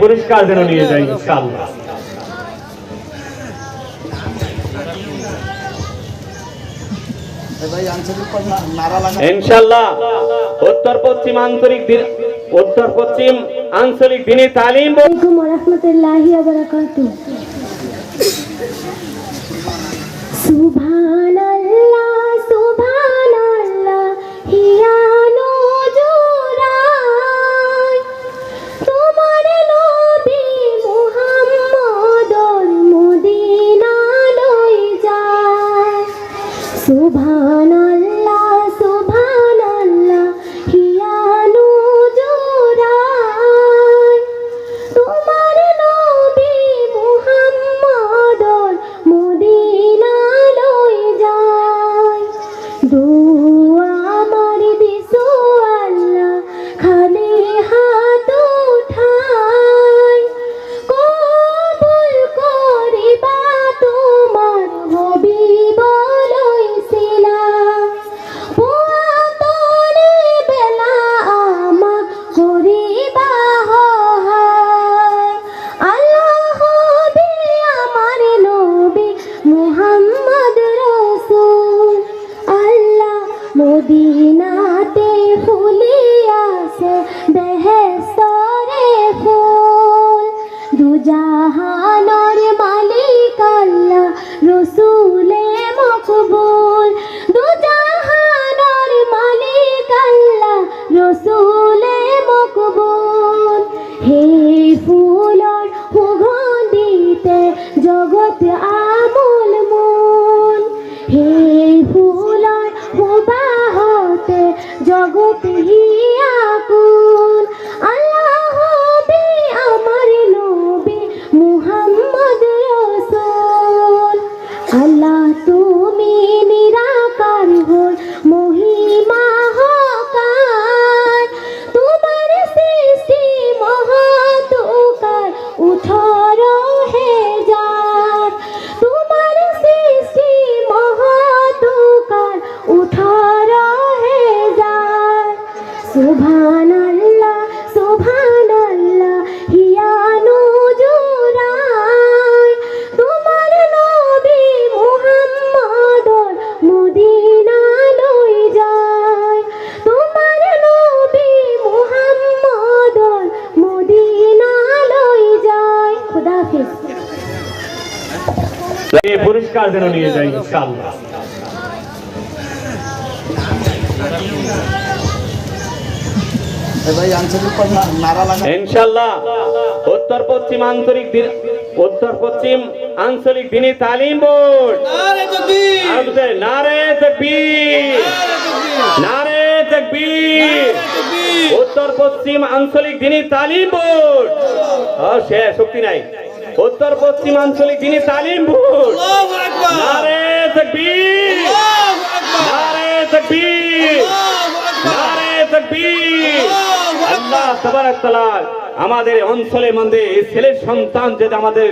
পুরস্কার যেন নিয়ে যাই ইনশাআল্লাহ। ইনশাআল্লাহ, উত্তর পশ্চিম আঞ্চলিক উত্তর পশ্চিম আঞ্চলিক দিনে তালিম। আলাইকুম suba. মদিনাতে ফুলিয়াছে বেহেস্তরে ফুল। দুজাহানর মালিক আল্লাহ, রসুলে মকবুল। দুজাহানর মালিক আল্লাহ, রসুলে মকবুল। হে ফুলর সুগন্ধিতে জগত আমূল জগত সুবহানাল্লাহ সুবহানাল্লাহ হিয়ানু জুরাই তোমার নবী মুহাম্মদর মদিনা লই যায়। তোমার নবী মুহাম্মদর মদিনা লই যায়। খোদা হাফেজ। এই পুরস্কার যেন নিয়ে যাই ইনশাআল্লাহ। ইনশাআল্লাহ উত্তর পশ্চিম আঞ্চলিক উত্তর পশ্চিম আঞ্চলিক দিনী তালিম বোর্ড। নারে তাকবীর নারে তাকবীর উত্তর পশ্চিম আঞ্চলিক দিনী তালিম বোর্ড। সে শক্তি নাই। উত্তর পশ্চিম আঞ্চলিক দিনী তালিম বোর্ড। নারে তাকবীর নারে তাকবীর নারে তাকবীর আল্লাহ তাআলা আমাদের অঞ্চলের মধ্যে ছেলের সন্তান যেটা আমাদের